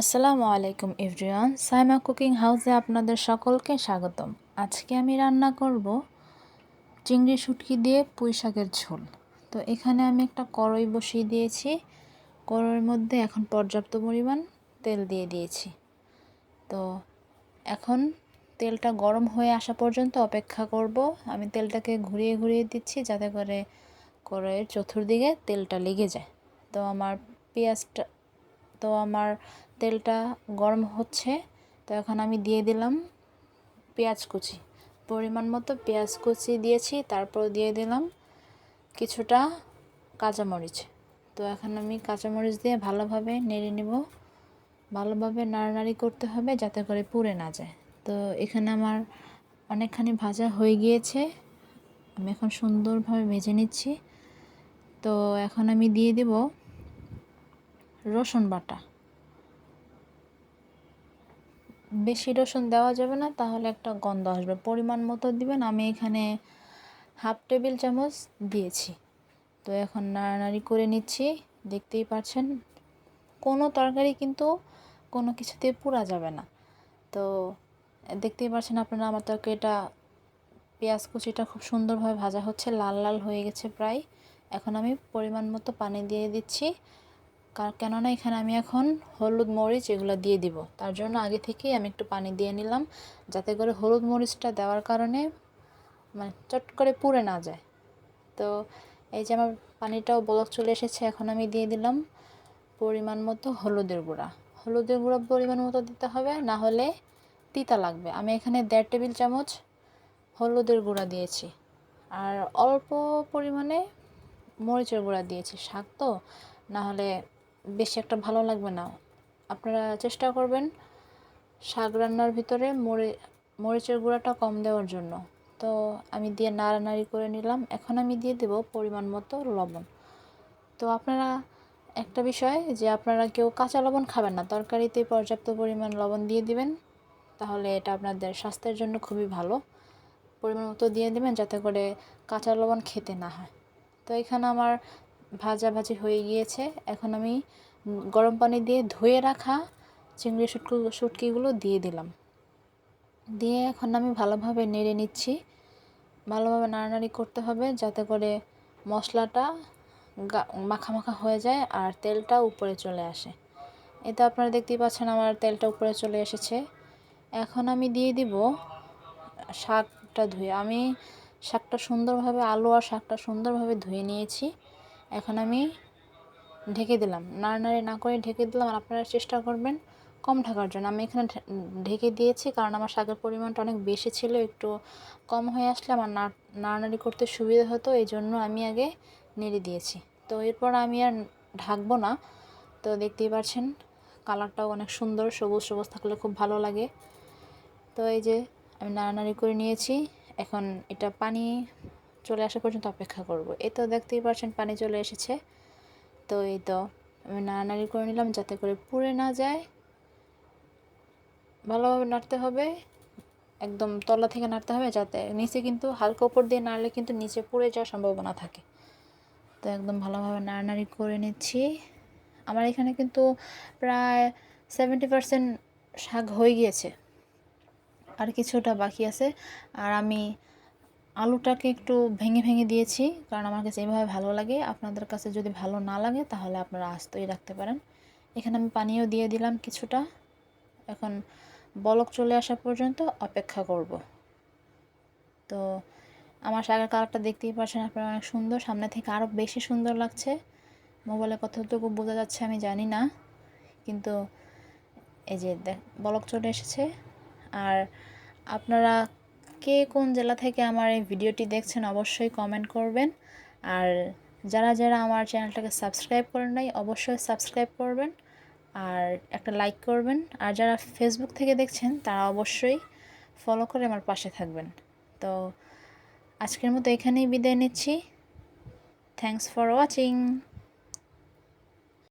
আসসালামু আলাইকুম, everyone. Saima cooking হাউসে আপনাদের সকলকে স্বাগতম। আজকে আমি রান্না করব চিংড়ি শুটকি দিয়ে পুঁই শাকের ঝোল। তো এখানে আমি একটা কড়াই বসিয়ে দিয়েছি। কড়াইয়ের মধ্যে এখন পর্যাপ্ত পরিমাণ তেল দিয়ে দিয়েছি। তো এখন তেলটা গরম হয়ে আসা পর্যন্ত অপেক্ষা করব। আমি তেলটাকে ঘুরিয়ে ঘুরিয়ে দিচ্ছি যাতে করে কড়াইয়ের চতুর্দিকে তেলটা লেগে যায়। তো আমার পেঁয়াজটা তো আমার তেলটা গরম হচ্ছে, তো এখন আমি দিয়ে দিলাম পেঁয়াজ কুচি। পরিমাণ মতো পেঁয়াজ কুচি দিয়েছি, তারপর দিয়ে দিলাম কিছুটা কাঁচামরিচ। তো এখন আমি কাঁচামরিচ দিয়ে ভালোভাবে নেড়ে নেব। ভালোভাবে নাড়ানাড়ি করতে হবে যাতে করে পুড়ে না যায়। তো এখানে আমার অনেকখানি ভাজা হয়ে গিয়েছে, আমি এখন সুন্দরভাবে ভেজে নিচ্ছি। তো এখন আমি দিয়ে দেব রসুন বাটা। বেশি রসুন দেওয়া যাবে না, তাহলে একটা গন্ধ আসবে। পরিমাণ মতো দিবেন, আমি এখানে হাফ টেবিল চামচ দিয়েছি। তো এখন নাড়ানাড়ি করে নিচ্ছি, দেখতেই পাচ্ছেন। কোনো তরকারি কিন্তু কোনো কিছুতে পুরা যাবে না। তো দেখতেই পাচ্ছেন আপনারা, আমার তরকারিটা, পেঁয়াজ কুচিটা খুব সুন্দরভাবে ভাজা হচ্ছে, লাল লাল হয়ে গেছে প্রায়। এখন আমি পরিমাণ মতো পানি দিয়ে দিচ্ছি। কেননা এখানে আমি এখন হলুদ মরিচ এগুলো দিয়ে দিব। তার জন্য আগে থেকেই আমি একটু পানি দিয়ে নিলাম, যাতে করে হলুদ মরিচটা দেওয়ার কারণে মানে চট করে পুড়ে না যায়। তো এই যে আমার পানিটাও বলক চলে এসেছে, এখন আমি দিয়ে দিলাম পরিমাণ মতো হলুদের গুঁড়া। হলুদের গুঁড়া পরিমাণ মতো দিতে হবে, না হলে তিতা লাগবে। আমি এখানে দেড় টেবিল চামচ হলুদের গুঁড়া দিয়েছি। আর অল্প পরিমাণে মরিচের গুঁড়া দিয়েছি। শাক তো, না হলে বেশি একটা ভালো লাগবে না। আপনারা চেষ্টা করবেন শাক রান্নার ভিতরে মরি, মরিচের গুঁড়াটা কম দেওয়ার জন্য। তো আমি দিয়ে নাড়ানাড়ি করে নিলাম। এখন আমি দিয়ে দেব পরিমাণ মতো লবণ। তো আপনারা একটা বিষয় যে আপনারা কেউ কাঁচা লবণ খাবেন না, তরকারিতে পর্যাপ্ত পরিমাণ লবণ দিয়ে দিবেন, তাহলে এটা আপনাদের স্বাস্থ্যের জন্য খুবই ভালো। পরিমাণ মতো দিয়ে দেবেন যাতে করে কাঁচা লবণ খেতে না হয়। তো এখানে আমার ভাজা ভাজি হয়ে গিয়েছে। এখন আমি গরম পানি দিয়ে ধুয়ে রাখা চিংড়ি শুটকি, শুটকিগুলো দিয়ে দিলাম। দিয়ে এখন আমি ভালোভাবে নেড়ে নিচ্ছি। ভালোভাবে নাড়ানাড়ি করতে হবে যাতে করে মশলাটা মাখা মাখা হয়ে যায় আর তেলটা উপরে চলে আসে। এতে আপনারা দেখতেই পাচ্ছেন আমার তেলটা উপরে চলে এসেছে। এখন আমি দিয়ে দিব শাকটা ধুয়ে। আমি শাকটা সুন্দরভাবে, আলু আর শাকটা সুন্দরভাবে ধুয়ে নিয়েছি। এখন আমি ঢেকে দিলাম। নাড়ানাড়ি না করে ঢেকে দিলাম আর আপনারা চেষ্টা করবেন কম ঢাকার জন্য। আমি এখানে ঢেকে দিয়েছি কারণ আমার শাকের পরিমাণটা অনেক বেশি ছিল, একটু কম হয়ে আসলে আমার নাড়ানাড়ি করতে সুবিধা হতো এই জন্য আমি আগে নেড়ে দিয়েছি। তো এরপর আমি আর ঢাকবো না। তো দেখতেই পাচ্ছেন কালারটাও অনেক সুন্দর, সবুজ সবুজ থাকলে খুব ভালো লাগে। তো এই যে আমি নাড়ানাড়ি করে নিয়েছি, এখন এটা পানি চলে আসা পর্যন্ত অপেক্ষা করব। এই তো দেখতেই পাচ্ছেন পানি চলে এসেছে। তো এই তো আমি নাড়ানাড়ি করে নিলাম যাতে করে পুড়ে না যায়। ভালোভাবে নাড়তে হবে। একদম তলা থেকে নাড়তে হবে যাতে নিচে কিন্তু হালকা উপর দিয়ে নাড়লে কিন্তু নিচে পুড়ে যাওয়ার সম্ভাবনা থাকে। তো একদম ভালোভাবে নাড়ানাড়ি করে নিচ্ছি। আমার এখানে কিন্তু প্রায় সেভেন্টি পারসেন্ট শাক হয়ে গিয়েছে। আর কিছুটা বাকি আছে। আর আমি আলুটাকে একটু ভেঙে ভেঙে দিয়েছি, কারণ আমার কাছে এইভাবে ভালো লাগে। আপনাদের কাছে যদি ভালো না লাগে, তাহলে আপনারা আস্তই রাখতে পারেন। এখানে আমি পানিও দিয়ে দিলাম কিছুটা। এখন বলক চলে আসা পর্যন্ত অপেক্ষা করব। তো আমার শাকের কালারটা দেখতেই পাচ্ছেন আপনারা অনেক সুন্দর। সামনে থেকে আরও বেশি সুন্দর লাগছে। মোবাইলে কতটুকু বোঝা যাচ্ছে আমি জানি না। কিন্তু এই যে দেখ, বলক চলে এসেছে। আর আপনারা কে কোন জেলা থেকে আমার এই ভিডিওটি দেখছেন অবশ্যই কমেন্ট করবেন। আর যারা যারা আমার চ্যানেলটাকে সাবস্ক্রাইব করেন নাই, অবশ্যই সাবস্ক্রাইব করবেন আর একটা লাইক করবেন। আর যারা ফেসবুক থেকে দেখছেন, তারা অবশ্যই ফলো করে আমার পাশে থাকবেন। তো আজকের মতো এখানেই বিদায় নিচ্ছি। Thanks for watching